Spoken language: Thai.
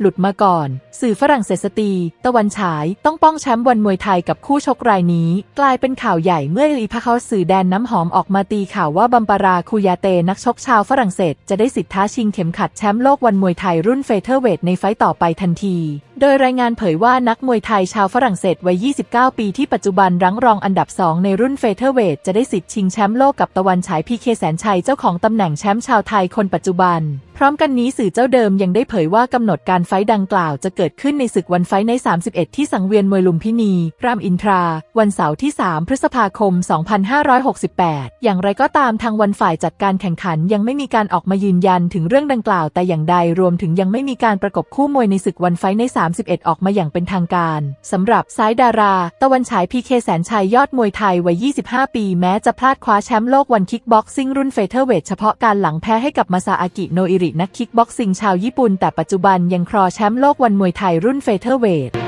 หลุดมาก่อน สื่อฝรั่งเศสสตี ตะวันฉายต้องป้องแชมป์วันมวยไทยกับคู่ชกรายนี้ กลายเป็นข่าวใหญ่เมื่ออีพาเขาสื่อแดนน้ำหอมออกมาตีข่าวว่าบัมปาราคูยาเตนักชกชาวฝรั่งเศสจะได้สิทธิ์ท้าชิงเข็มขัดแชมป์โลกวันมวยไทยรุ่นเฟเธอร์เวทในไฟต์ต่อไปทันที โดยรายงานเผยว่านักมวยไทยชาวฝรั่งเศสวัย 29 ปีที่ปัจจุบันรั้งรองอันดับ 2 ในรุ่นเฟเธอร์เวทจะได้สิทธิ์ชิงแชมป์โลกกับตะวันฉายพีเคแสนชัยเจ้าของตำแหน่งแชมป์ชาวไทยคนปัจจุบัน พร้อมกันนี้สื่อเจ้าเดิมยังได้เผยว่ากำหนดการไฟดังกล่าวจะเกิดขึ้นในศึกวันไฟใน 31 ที่สังเวียนมวยลุมพินี รามอินทรา วันเสาร์ที่ 3 พฤษภาคม 2568 อย่างไรก็ตามทางวันฝ่ายจัดการแข่งขันยังไม่มีการออกมายืนยันถึงเรื่องดังกล่าวแต่อย่างใดรวมถึงยังไม่มีการประกบคู่มวยในศึกวันไฟใน 3 31 ออกมาอย่างเป็นทางการสำหรับซ้ายดารา ตะวันฉายพีเคแสนชัยยอดมวยไทยวัย 25 ปีแม้จะพลาดคว้าแชมป์โลกวันคิกบ็อกซิ่งรุ่นเฟเธอร์เวทเฉพาะการหลังแพ้ให้กับมาซาอากิโนอิรินักคิกบ็อกซิ่งชาวญี่ปุ่นแต่ปัจจุบันยังครอแชมป์โลกวันมวยไทยรุ่นเฟเธอร์เวท